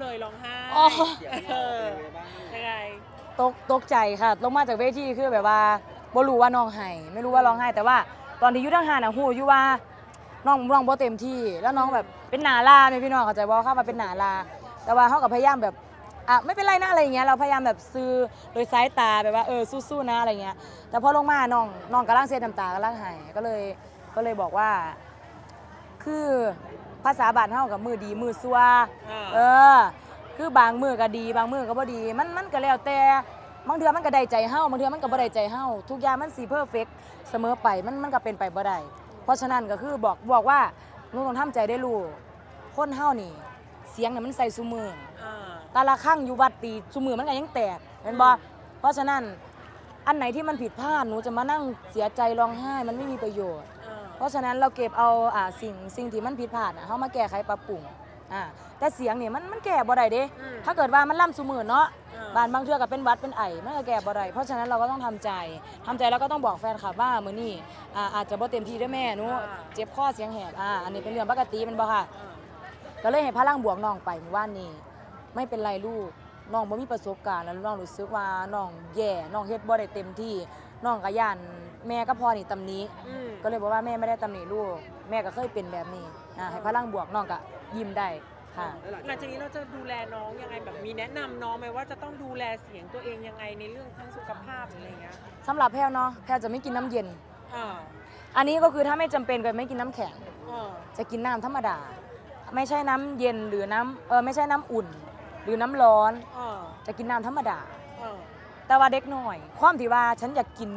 เลยร้องไห้อ๋อเสียงที่เราเป็นยังไงบ้างยังไงตกตกใจค่ะลงมาจากเวทีคือแบบว่าบ่รู้ว่าน้องไห้ไม่รู้ว่าร้องไห้แต่ว่าตอนที่อยู่ทางหาน่ะฮู้อยู่ว่าน้องร้องบ่เต็มที่แล้วน้องแบบเป็นหนาลาไหมพี่น้องเข้าใจบ่เข้ามาเป็นหนาลา แต่ว่าเขาก็พยายามแบบอะไม่เป็นไรนะอะไรอย่างเงี้ยเราพยายามแบบซื้อโดยสายตาแบบว่าเออสู้ๆนะอะไรเงี้ยแต่พอลงมาน้องน้องกำลังเสียน้ำตากำลังไห้ก็เลยก็เลยบอกว่า คือ ภาษาบาทเฮากับมือดีมือซัวอ่าเออ คือบางมือก็ดี บางมือก็บ่ดี มันมันก็แล้วแต่บางเทื่อมันก็ได้ใจเฮาบางเทื่อมันก็บ่ได้ใจเฮาทุกอย่างมันสิเพอร์เฟกเสมอไปมันมันก็เป็นไปบ่ได้เพราะฉะนั้นก็คือบอกบอกว่าหนูต้องทำใจได้รู้คนเฮานี่ เสียงเนี่ยมันใส่ซุมืออ่าตาละข้างอยู่วัดตีซุมือมันก็ยังแตกเห็นบ่เพราะฉะนั้นอันไหนที่มันผิดพลาดหนูจะมานั่งเสียใจร้องไห้มันไม่มีประโยชน์อ่า เพราะฉะนั้นเราเก็บเอาอ่าสิ่งสิ่งที่มันผิดพลาดอะเฮามาแก้ไขปรับปรุงอ่าแต่เสียงเนี่ยมันมันแก้บ่ได้เด้ อืมถ้าเกิดว่ามันล่ำซุมือเนาะอ่า บานบางเทื่อก็เป็นหวัดเป็นไอมันก็แก้บ่ได้เพราะฉะนั้นเราก็ต้องทำใจทำใจแล้วก็ต้องบอกแฟนคลับว่ามื้อนี้อ่าอาจจะบ่เต็มที่เด้อแม่หนูเจ็บคอเสียงแหบอ่าอันนี้เป็นเรื่องปกติแมันบ่ค่ะอ่าก็เลยให้พลังบวกน้องไปเมื่อวานนี้ไม่เป็นไรลูกน้องบ่มีประสบการณ์แล้วน้องรู้สึกว่าน้องแย่น้องเฮ็ดบ่ได้เต็มที่น้องก็ย่าน แม่ก็พอนี่ตำหนี้ อืมก็เลยบอกว่าแม่ไม่ได้ตำหนิลูก แม่ก็เคยเป็นแบบนี้อ่าให้พลังบวกน้องก็ยิ้มได้ค่ะแล้วหลังหลังจากนี้เราจะดูแลน้องยังไงแบบมีแนะนำน้องไหมว่าจะต้องดูแลเสียงตัวเองยังไงในเรื่องทั้งสุขภาพหรืออะไรเงี้ยสำหรับแพลวเนาะแพลวจะไม่กินน้ำเย็น อ่าอันนี้ก็คือถ้าไม่จำเป็นก็ไม่กินน้ำแข็ง อ่าจะกินน้ำธรรมดา ไม่ใช่น้ำเย็นหรือน้ำเออไม่ใช่น้ำอุ่น หรือน้ำร้อน อ่าจะกินน้ำธรรมดา อ่าแต่ว่าเด็กหน่อย ความที่ว่าฉันอยากกิน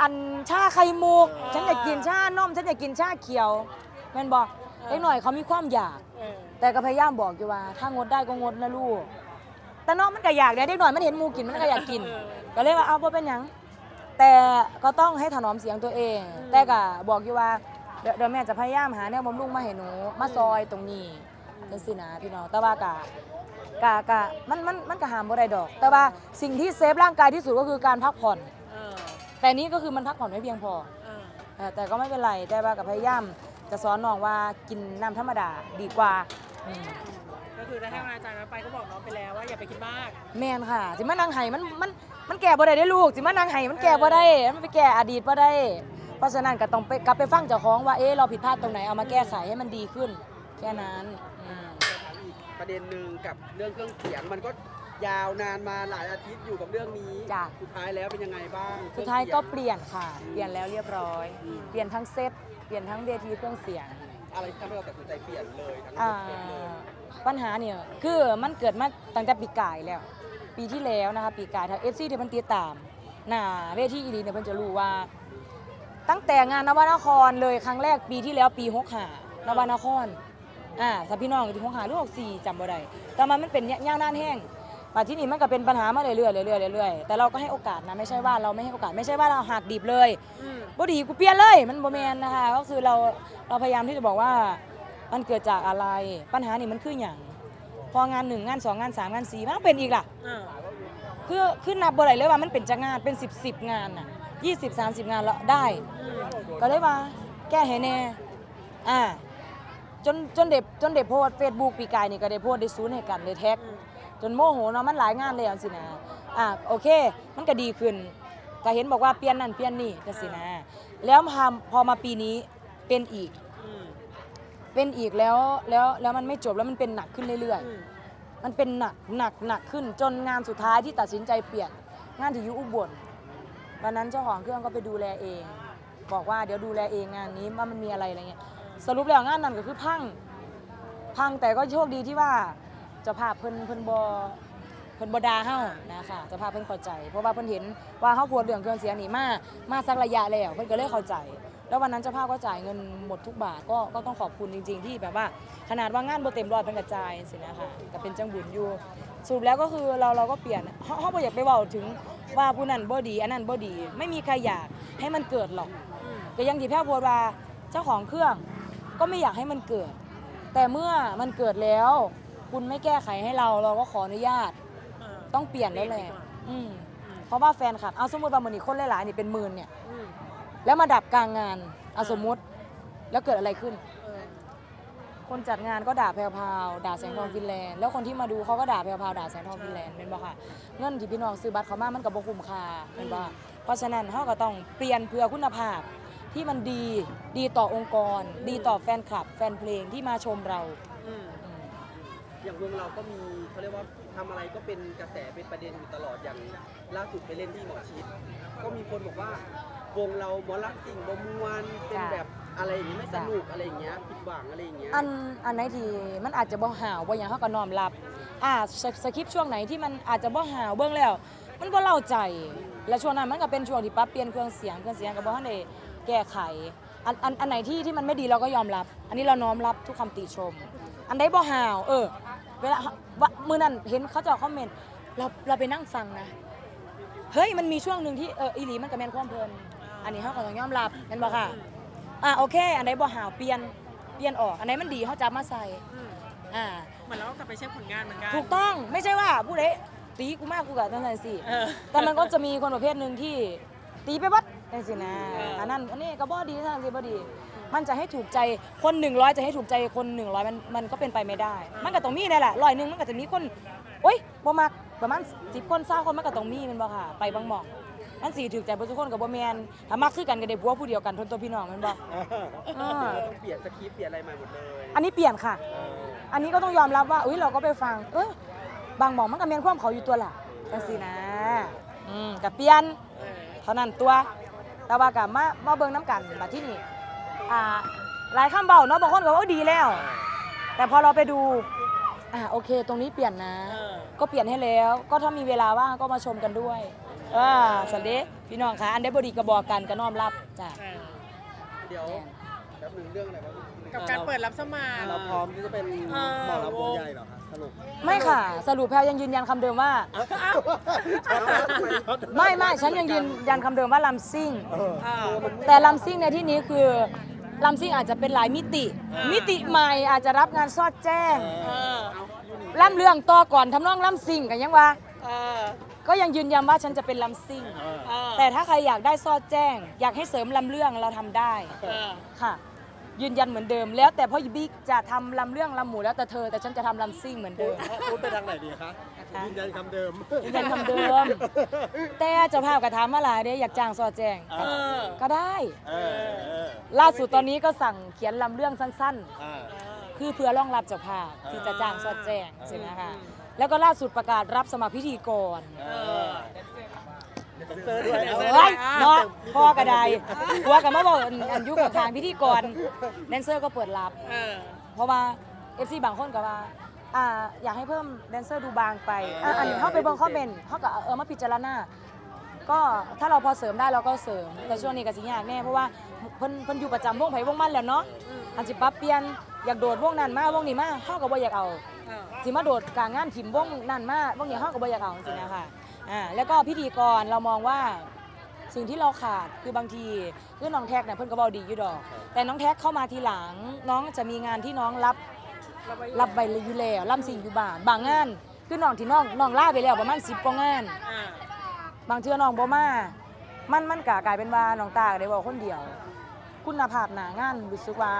อันชาไข่มุกอ่าฉันอยากกินชานมฉันอยากกินชาเขียวแม่นบอกอ่าเด็กหน่อยเขามีความอยาก เออแต่ก็พยายามบอกอยู่ว่า ถ้างดได้ก็งดนะลูก แต่น้องมันก็อยากเด็กหน่อยมันเห็นหมูกินมันก็อยากกินเออก็เลยว่าเอาบ่เป็นหยัง แต่ก็ต้องให้ถนอมเสียงตัวเองอืมแต่ก็บอกอยู่ว่าเดี๋ยวเดี๋ยวแม่จะพยายามหาแนวบำรุงมาให้หนูมาซอยตรงนี้จังซี่นะพี่น้องแต่ว่ากะกะกะมันมันมันก็หามบ่ได้ดอก แต่ว่าสิ่งที่เซฟร่างกายที่สุดก็คือการพักผ่อนอ่า แต่นี้ก็คือมันพักผ่อนไม่เพียงพออ่าเออแต่ก็ไม่เป็นไรแต่ว่ากับพยายามจะสอนน้องว่ากินน้ำธรรมดาดีกว่าอืมก็คือได้ให้กำลังใจน้องไปก็บอกน้องไปแล้วว่าอย่าไปคิดมาก แม่นค่ะจิมานางไห้มันมันมันแก่บ่ได้ได้อลูกจิมานางไห้มันแก่บ่ได้มันไปแก่อดีตบ่ได้ เพราะฉะนั้นก็ต้องไปกลับไปฟังเจ้าของว่าเอ๊ะเราผิดพลาดตรงไหนเอามาแก้ไขให้มันดีขึ้น แค่นั้นอืมถามอีกประเด็นหนึ่งกับเรื่องเครื่องเสียงมันก็ ยาวนานมาหลายอาทิตย์อยู่กับเรื่องนี้ จ้ะ สุดท้ายแล้วเป็นยังไงบ้างสุดท้ายก็คเปรื่องสีงลี่ยนค่ะ เปลี่ยนแล้วเรียบร้อย เปลี่ยนทั้งเซต เปลี่ยนทั้งเวทีเครื่องเสียง อะไรที่ทำให้เราตัดสินใจเปลี่ยนเลยทั้งอ่าเปลี่ยนเลยปัญหาเนี่ยคือมันเกิดมาตั้งแต่ปีกายแล้ว ปีที่แล้วนะคะปีกายถ้าเอฟซีที่มันติดตามหน้าเวทีอีดีเนี่ยเพิ่นจะรู้ว่า ตั้งแต่งานนวนครเลยครั้งแรกปีที่แล้วปีหกหานวนครอ่าสับพี่น้องที่หกหาหรือหกสี่จำบ่ได้แต่มันมันเป็นย่างนานแห้ง มาที่นี่มันก็เป็นปัญหามาเรื่อยๆเรื่อยๆเรื่อยๆแต่เราก็ให้โอกาสนะไม่ใช่ว่าเราไม่ให้โอกาสไม่ใช่ว่าเราหักดิบเลยอืมบ่ดีกูเปลี่ยนเลยมันบ่แมนนะคะก็คือเราเราพยายามที่จะบอกว่ามันเกิดจากอะไรปัญหานี่มันคืออย่างพองานหนึ่งงานสองงานสามงานสี่มันต้องเป็นอีกล่ะอ่าคือขึ้นนับบ่ได้เลยว่ามันเป็นจากงานเป็นสิบสิบงานน่ะยี่สิบสามสิบงานแล้วได้อืมก็เลยว่าแก้ให้แน่อ่าจนจนเด็บจนเด็บโพสเฟซบุ๊กปีกายนี่ก็ได้โพสต์ได้ซูนย์ให้กันได้แท็กอืม จนโมโหเนาะมันหลายงานเลยอันสินะอะโอเค มันก็ดีขึ้นก็เห็นบอกว่าเปลี่ยนนั่นเปลี่ยนนี่จังสินะ แล้วพอพอมาปีนี้เป็นอีก อืมเป็นอีกแล้วแล้วแล้วมันไม่จบแล้วมันเป็นหนักขึ้นเรื่อยอืมๆ มันเป็นหนักหนักหนักขึ้นจนงานสุดท้ายที่ตัดสินใจเปลี่ยนงานที่อยู่อุบลวันนั้นเจ้าของเครื่องก็ไปดูแลเอง บอกว่าเดี๋ยวดูแลเองงานนี้ว่ามันมีอะไรอะไรเงี้ยสรุปแล้วงานนั้นก็คือพัง พังแต่ก็โชคดีที่ว่าเจ้าภาพเพิ่นเพิ่นบเพิ่นบดาเฮานะคะเจ้าภาพเพิ่นเข้าใจ เพราะว่าเพิ่นเห็นว่าเฮาปวดเรื่องเครื่องเสียงนี่มา มาสักระยะแล้วเพิ่นก็เลยเข้าใจ แล้ววันนั้นเจ้าภาพก็จ่ายเงินหมดทุกบาทก็ก็ต้องขอบคุณจริง ๆ ที่แบบว่า ขนาดว่างานบ่เต็มร้อยเพิ่นกระจายสินะคะก็เป็นจังบุญอยู่สรุปแล้วก็คือเราเราก็เปลี่ยนเฮาเฮาบ่อยากไปเว้าถึงว่าผู้นั้นบ่ดี อันนั้นบ่ดี ไม่มีใครอยากให้มันเกิดหรอกก็ยังที่แพ้วโพดว่าเจ้าของเครื่อง ก็ไม่อยากให้มันเกิด แต่เมื่อมันเกิดแล้ว คุณไม่แก้ไขให้เราเราก็ขออนุญาตอ่าต้องเปลี่ยนแล้วแหละเปลี่ยนดีกว่าอืมอืมเพราะว่าแฟนคลับเอาสมมติว่ามันนี่คนหลายๆนี่เป็นหมื่นเนี่ย อืมแล้วมาดับกลางงานเอาสมมติ แล้วเกิดอะไรขึ้น เออ คนจัดงานก็ด่าแพรวพราวด่าแสงทองฟินแลนด์แล้วคนที่มาดูเขาก็ด่าแพรวพราวด่าแสงทองฟินแลนด์เป็นบ่ค่ะเงินที่พี่น้องซื้อบัตรเขามามันก็บ่คุ้มค่าเป็นบ่เพราะฉะนั้นเขาก็ต้องเปลี่ยนเพื่อคุณภาพที่มันดีดีต่อองค์กร ดีต่อแฟนคลับ แฟนเพลงที่มาชมเรา อืม อืมอย่างวงเราก็มีเขาเรียกว่าทำอะไรก็เป็นกระแสเป็นประเด็นอยู่ตลอดอย่างล่าสุดไปเล่นที่หมอชิดก็มีคนบอกว่าวงเราหมอลักสิ่งบมวนเป็นแบบอะไรอย่างนี้ไม่สนุกอะไรอย่างเงี้ยผิดหวังอะไรอย่างเงี้ยอันอันไหนที่มันอาจจะบ่หาวบ่หยังเขาก็น้อมรับอ่าสสคริปต์ช่วงไหนที่มันอาจจะบ่หาวเบิ่งแล้ว มันบ่เล่าใจ และช่วงนั้นมันก็เป็นช่วงที่ปรับเปลี่ยนเครื่องเสียงเครื่องเสียงก็บ่ทันได้แก้ไขอันอันอันไหนที่ที่มันไม่ดีเราก็ยอมรับ อันนี้เราน้อมรับทุกคำติชม อันใดบ่หาว เออ เวลาว่ามื้อนั้นเห็นเขาเจะคอมเมนต์เราเราไปนั่งฟังนะ เฮ้ยมันมีช่วงหนึ่งที่เอออีหลีมันก็แม่นความเพลิน อันนี้เขาก็ต้องยอมรับแม่นบ่ค่ะอ่าโอเค อันไหนบ่หาวเปลี่ยนเปลี่ยนออก อันไหนมันดีเขาจับมาใส่อืมอ่าเหมือนเราก็กลับไปเช็คผลงานเหมือนกันถูกต้องไม่ใช่ว่าผู้ใดตีกูมากกูกับนั่นสิเออแต่มันก็จะมีคนประเภทหนึ่งที่ตีไปวัดนั่นสินะเอออัอันนั้นอันนี้ก็บ่ดีนั่นสิบ่ดี มันจะให้ถูกใจคนหนึ่งร้อยจะให้ถูกใจคนหนึ่งร้อยมันมันก็เป็นไปไม่ได้ มันก็ต้องมีนี่แหละร้อยหนึ่งมันก็จะมีคนโอ๊ยบ่มักประมาณสิบคนเศร้าคนมันก็ต้องมีแมันบ่ค่ะ ไปบางหม่องมันสีถูกใจบ่ทุกคนกับบ่แมนถ้ามักคือกันก็ได้ผัวผู้เดียวกันทนตัวพี่น้องแมันบ่ อ่าต้องเปลี่ยนสคริปต์เปลี่ยนอะไรใหม่หมดเลยอันนี้เปลี่ยนค่ะ เอออันนี้ก็ต้องยอมรับว่าอุ้ยเราก็ไปฟัง เออบางหมองมันก็เมียนความเขาอยู่ตัวล่ะจังสินะ อืมกับเปลี่ยน เออเท่านั้นตัว แต่ว่ากับมามาเบิ่งน้ำกันบัดที่นี่ อ่าหลายคำเบาเนาะบางคนก็ว่าโอ้ดีแล้ว แต่พอเราไปดูอ่าโอเค ตรงนี้เปลี่ยนนะ เออ ก็เปลี่ยนให้แล้ว ก็ถ้ามีเวลาว่างก็มาชมกันด้วยอ่าสันเดย์พี่น้องคะอันได้บดีกระบอกกันก็น้อมรับจ้ะเออเดี๋ยวแป๊บหนึงเรื่องอะไรบ้างกับการเปิดรับสมัคร เราพร้อมที่จะเป็นเออหมอลำวงใหญ่เหรอคะสรุปไม่ค่ะ สรุปแพลยังยืนยันคำเดิมว่า ไม่ไม่ฉันยังยืนยันคำเดิมว่าลำซิ่งอ่าแต่ลำซิ่งในที่นี้คือ ลำซิ่งอาจจะเป็นหลายมิติอ่ามิมิติใหม่อาจจะรับงานซอดแจ้งเออล่ำเรื่องต่อก่อนทำนองลำซิ่งกันยังวะเออก็ยังยืนยันว่าฉันจะเป็นลำซิ่งเออแต่ถ้าใครอยากได้ซอดแจ้ง อยากให้เสริมลำเรื่องเราทำได้เออค่ะ ยืนยันเหมือนเดิม แล้วแต่พ่อบิ๊กจะทำลำเรื่องลำหมูแล้วแต่เธอแต่ฉันจะทำลำซิ่งเหมือนเดิมพูดไปทางไหนดีคะ ยืนยันคำเดิมยืนยันคำเดิม แต่เจ้าภาพกระถามมาหลายเด้อยากจ้างซอดแจ้งเออก็ได้ เออเออล่าสุดตอนนี้ก็สั่งเขียนลำเรื่องสั้น อ่า ๆ คือเพื่อรองรับเจ้าภาพที่จะจ้างซอดแจ้งใช่ไหมคะอืมแล้วก็ล่าสุดประกาศรับสมัครพิธีกรเออเซอร์ด้วยเออเฮ้ยเนาะพ่อกระไดหัวกับมาบอกอันยุกับทางพิธีกรแดนเซอร์ก็เปิดรับ เออเพราะว่า FC บางคนก็ว่า อ่าอยากให้เพิ่มแดนเซอร์ดูบางไปอะอันนี้เข้าไปเบิ่งคอมเมนต์เขาก็เออมาพิจารณาก็ถ้าเราพอเสริมได้เราก็เสริม แต่ช่วงนี้ก็สิยากแน่เพราะว่าเพิ่นเพิ่นอยู่ประจำวงไผวงมันแล้วเนาะอันสิปรับเปลี่ยนอยากโดดวงนั้นมาวงนี้มาเฮาก็บ่อยากเอาเออสิมาโดดกลางงานถิ่มวงนั่นมาวงนี้เฮาก็บ่อยากเอาจริงๆนะคะอ่าแล้วก็พิธีกรเรามองว่าสิ่งที่เราขาดคือบางทีคือน้องแท็กเนี่ยเพิ่นก็เว้าดีอยู่ดอก แต่น้องแท็กเข้ามาทีหลังน้องจะมีงานที่น้องรับ รับใบเลยอยู่แล้วล่ำสิ่งอยู่บ้านบางงานคือน้องที่น้องน้องล่าไปแล้วประมาณ10กว่างาน อ่าบางเทื่อน้องบ่มา มันมันกกลายเป็นว่าน้องตาก็ได้บอกคนเดียว คุณภาพหนางานรู้สึกว่า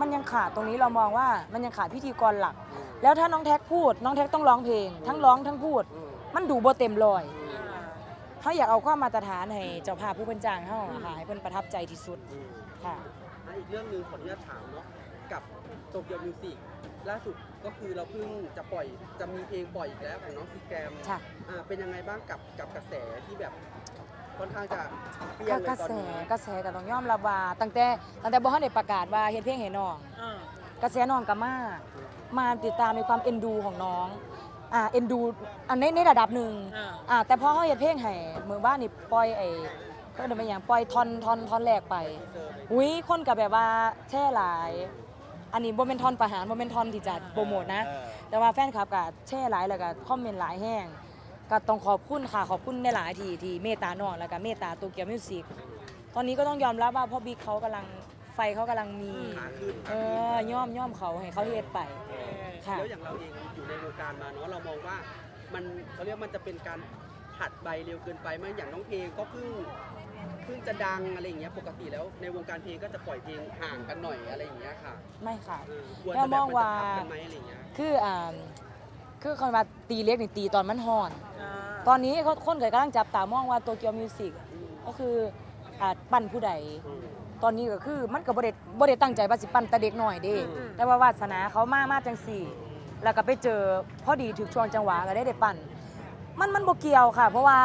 มันยังขาดตรงนี้เรามองว่ามันยังขาดพิธีกรหลัก แล้วถ้าน้องแท็กพูด น้องแท็กต้องร้องเพลง ทั้งร้องทั้งพูด มันดูบ่เต็มร้อยเขาอยากเอาความมาตรฐานให้เจ้าภาพผู้เป็นจ้างเฮาอะค่ะให้เพิ่นประทับใจที่สุดค่ะ อะอีกเรื่องหนึ่งขออนุญาตถามเนาะ กับโตเกียวมิวสิกล่าสุดก็คือเราเพิ่งจะปล่อยจะมีเพลงปล่อยอีกแล้วของน้องซีแกรมค่ะ อ่าเป็นยังไงบ้างกับกับกระแสที่แบบค่อนข้างจะเปรี้ยก็งเลยกระตอนแสนี้กระแสก็ต้องยอมรับว่าตั้งแต่ตั้งแต่บ่ทันได้ประกาศว่าเฮ็ดเพลงให้น้องเออกระแสน้องก็มามาติดตามในความเอ็นดูของน้องอ่าเอ็นดูอันในในระดับหนึ่งเอออ่าแต่พอเขาเฮ็ดเพลงให้มือบ้านนี่ปล่อยไอ้ก็เดินไปอย่างปล่อยท่อนท่อนท่อนแรกไป อุ้ยคนกับแบบว่าแช่หลาย อันนี้บ่เป็นท่อนประหารบ่เป็นท่อนที่จะโปรโมทนะ เออ แต่ว่าแฟนคลับก็แช่หลายแล้วก็คอมเมนต์หลายแห้งก็ต้องขอบคุณค่ะขอบคุณได้หลายๆทีที่เมตตาน้องแล้วก็เมตตาโตเกียวมิวสิกตอนนี้ก็ต้องยอมรับว่าพ่อบิ๊กเขากำลังไฟเขากำลังมีขาขึ้นเออย่อมย่อมเขาให้เขาเฮ็ดไป ค่ะ แล้วอย่างเราเองอยู่ในวงการมาเนาะเรามองว่ามันเขาเรียกมันจะเป็นการผัดใบเร็วเกินไปไหมอย่างน้องเพลงก็เพิ่ง เพิ่งจะดังอะไรอย่างเงี้ยปกติแล้วในวงการเพลงก็จะปล่อยเพลงห่างกันหน่อยอะไรอย่างเงี้ยค่ะไม่ค่ะ เออกลัวแล้จะวแบมบองมันว่าจะทับกันไหมอะไรอย่างเงี้ย คืออ่าคือคำว่าตีเล็กนี่ตีตอนมันฮอนอ่าตอนนี้เขาคนเกิดกำลังจับตามองว่าโตเกียวมิวสิกก็คืออาจปั้นผู้ใด ตอนนี้ก็คือมันก็บ่ได้บ่ได้ตั้งใจว่าสิปั้นแต่เด็กหน่อยเด้อืม แต่ว่าวาสนาเขามามาจังสี่ แล้วก็ไปเจอพอดีถึกช่วงจังหวะก็ได้ได้ปั้นมันมันบ่เกี่ยวค่ะ เพราะว่า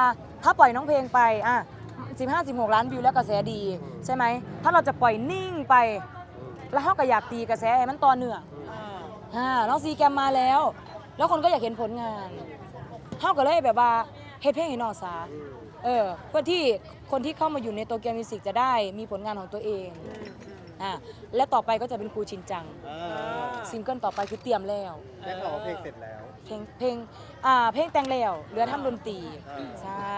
ถ้าปล่อยน้องเพลงไปอะ 15 16 ล้านวิวแล้วกระแสดีใช่ไหม ถ้าเราจะปล่อยนิ่งไป แล้วเขาก็อยากตีกระแสให้มันต่อเนื่องอ่าอ่าน้องซีแกมมาแล้ว แล้วคนก็อยากเห็นผลงานเขาก็เลยแบบว่าเฮ็ดเพลงให้น้องซาเออเพื่อที่คนที่เข้ามาอยู่ในโตเกียวมิวสิกจะได้มีผลงานของตัวเองอืมอืมอ่าและต่อไปก็จะเป็นครูชินจังอ่าอ่าซิงเกิลต่อไปคือเตรียมแล้ว ได้ข่าวว่าเพลงเสร็จแล้ว เพลงเพลงอ่าเพลงแต่งแล้วเหลือทำดนตรีอ่าใช่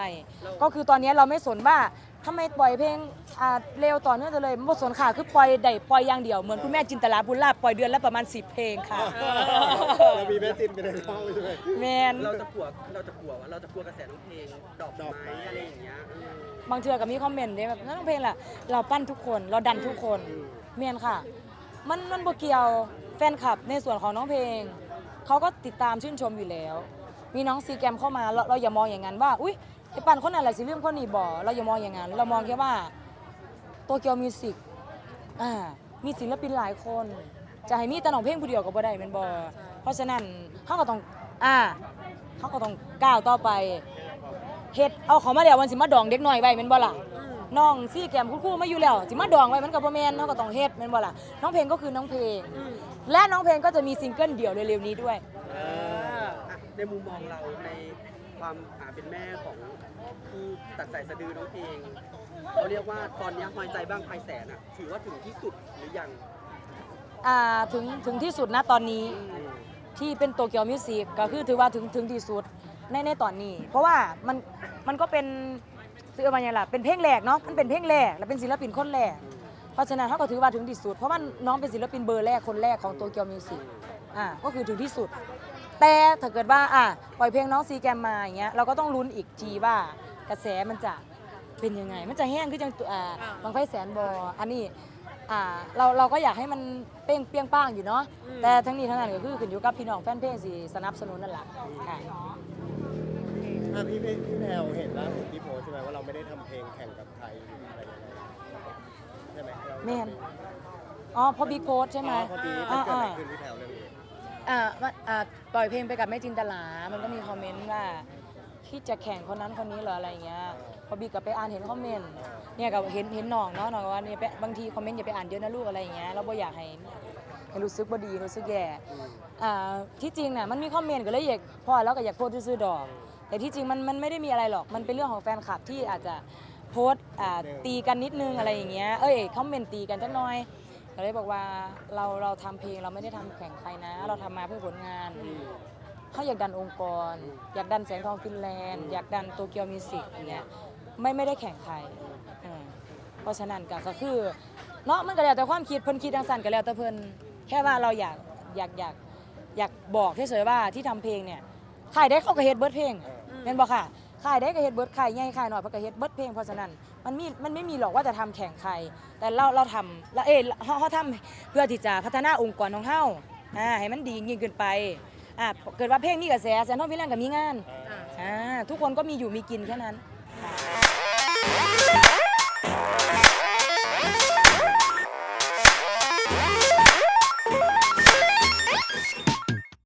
ก็คือตอนนี้เราไม่สนว่าทำไมปล่อยเพลงอ่าเร็วต่อเนื่องจะเลยไม่สนค่ะคือปล่อยได้ปล่อยอย่างเดียวเหมือนคุณแม่จินตลาบุญลาภปล่อยเดือนละประมาณ 10 เพลงค่ะเรามีแม่จินไปในห้องใช่ไหมแมนเราจะกลัวเราจะกลัวว่าเราจะกลัวกระแสน้องเพลงดอกดอกไม้ไม้อะไรอย่างเงี้ยเออบางเทือก็มีคอมเมนต์เนี่ยแบบน้องเพลงล่ะเราปั้นทุกคนเราดันทุกคนเมียนค่ะ มันมันบ่เกี่ยวแฟนคลับในส่วนของน้องเพลง เขาก็ติดตามชื่นชมอยู่แล้ว มีน้องซีแกมเข้ามาเราเราอย่ามองอย่างนั้นว่าอุ้ยไอปันคนนั้นแหละสิเรื่องคนนี้บ่เราอย่ามองอย่างนั้น เรามองแค่ว่าโตเกียวมิวสิกอ่ามีศิลปินหลายคน จะให้มีแต่น้องเพลงผู้เดียวก็บ่ได้แม่นบ่เพราะฉะนั้นเขาก็ต้องอ่าเขาก็ต้องก้าวต่อไปเฮ็ดเอาเขามาแล้วมันสิมาดองเด็กน้อยไว้แม่นบ่ล่ะน้องซี่แกมคุณครูมาอยู่แล้วสิมาดองไว้มันกับพ่อแม่นเขาก็ต้องเฮ็ดแม่นบ่ล่ะน้องเพลงก็คือน้องเพลง และน้องเพลงก็จะมีซิงเกิลเดี่ยวเร็วๆนี้ด้วยอ่าอะในมุมมองเราในความอ่าเป็นแม่ของผู้ตัดสายสะดือน้องเพลงเขาเรียกว่าตอนเนี้ยหอยใจบ้างไฟแสนอะ ถือว่าถึงที่สุดหรือยังอ่าถึงถึงที่สุดนะตอนนี้ที่เป็นโตเกียวมิวสิกก็คือถือว่าถึงถึงที่สุดในในตอนนี้ เพราะว่ามันมันก็เป็นคือว่าไงล่ะเป็นเพลงแรกเนาะมันเป็นเพลงแรกและเป็นศิลปินคนแรกเพ ราะฉะนั้นเขาก็ถือว่าถึงที่สุด เพราะว่าน้องเป็นศิลปินเบอร์แรกคนแรกของโตเกียวมิวสิกอ่าก็คือถึงที่สุด แต่ถ้าเกิดว่าอะปล่อยเพลงน้องซีแกมมาอย่างเงี้ยเราก็ต้องลุ้นอีกทีว่ากระแสมันจะเป็นยังไง มันจะแห้งขึ้นจังตัวอ่าอ่าบางไฟแสนบออันนี้อ่าเราเราก็อยากให้มันเป้งเปรียงป้างอยู่เนาะอืมแต่ทั้งนี้ทั้งนั้นก็คือขึ้นอยู่กับพี่น้องแฟนเพลงสิสนับสนุนนั่นแหละค่ะอะพี่พี่พี่แพลวเห็นล่าสุดที่โพสต์ใช่ไหมว่าเราไม่ได้ทำเพลงแข่งกับใครอะไรยังไงใช่ไหมเราแม่นอ๋อพอบีโกดใช่ไหมอ๋อพอดีมันเกิดอะไรขึ้นพี่แพลวเรื่องนี้อ่าว่าอ่าปล่อยเพลงไปกับแม่จินตลา มันก็มีคอมเมนต์ว่าที่จะแข่งคนนั้นคนนี้เหรออะไรอย่างเงี้ย พอบีกับไปอ่านเห็นคอมเมนต์เนี่ยกับเห็นเห็นน้องเนาะน้องก็ว่าเนี่ยไปบางทีคอมเมนต์อย่าไปอ่านเยอะนะลูกอะไรอย่างเงี้ยเราบ่อยากให้ให้รู้สึกบ่ดีรู้สึกแย่อ่าที่จริงน่ะมันมีคอมเมนต์ก็เลยอยากพ่อแล้วก็อยากโพสต์ซื้อๆดอก แต่ที่จริงมันมันไม่ได้มีอะไรหรอกมันเป็นเรื่องของแฟนคลับที่อาจจะ โพสต์อ่าตีกันนิดนึงอะไรอย่างเงี้ยเอ้ยคอมเมนต์ตีกันจักหน่อยก็เลยบอกว่าเราเราทำเพลงเราไม่ได้ทำแข่งใครนะ เราทำมาเพื่อผลงาน เขาอยากดันองค์กร อยากดันแสงทองฟินแลนด์ อยากดันโตเกียวมิวสิกอย่างเงี้ยไม่ไม่ได้แข่งใครอืมเพราะฉะนั้นก็ก็คือเนาะมันก็แล้วแต่ความคิดเพิ่นคิดทางสั้นก็แล้วแต่เพิ่นแค่ว่าเราอยากอยากอยากอยากบอกเฉยๆว่าที่ทำเพลงเนี่ยค่ายได้เขาก็เฮ็ดเบิร์ดเพลงเห็นบ่ค่ะ ค่ายได้ก็เฮ็ดเบิร์ดค่ายใหญ่ค่ายหน่อยเพราะก็เฮ็ดเบิร์ดเพลงเพราะฉะนั้นมันมีมันไม่มีหรอกว่าจะทำแข่งใคร แต่เราเราทำล้วเอยเราเราทำเพื่อที่จะพัฒนาองค์กรของเฮาอ่าให้มันดียิ่งขึ้นไปอ่าเกิดว่าเพลงมีกระแสแซนทอนพิแลนด์ก็มีงานอ่าทุกคนก็มีอยู่มีกินแค่นั้น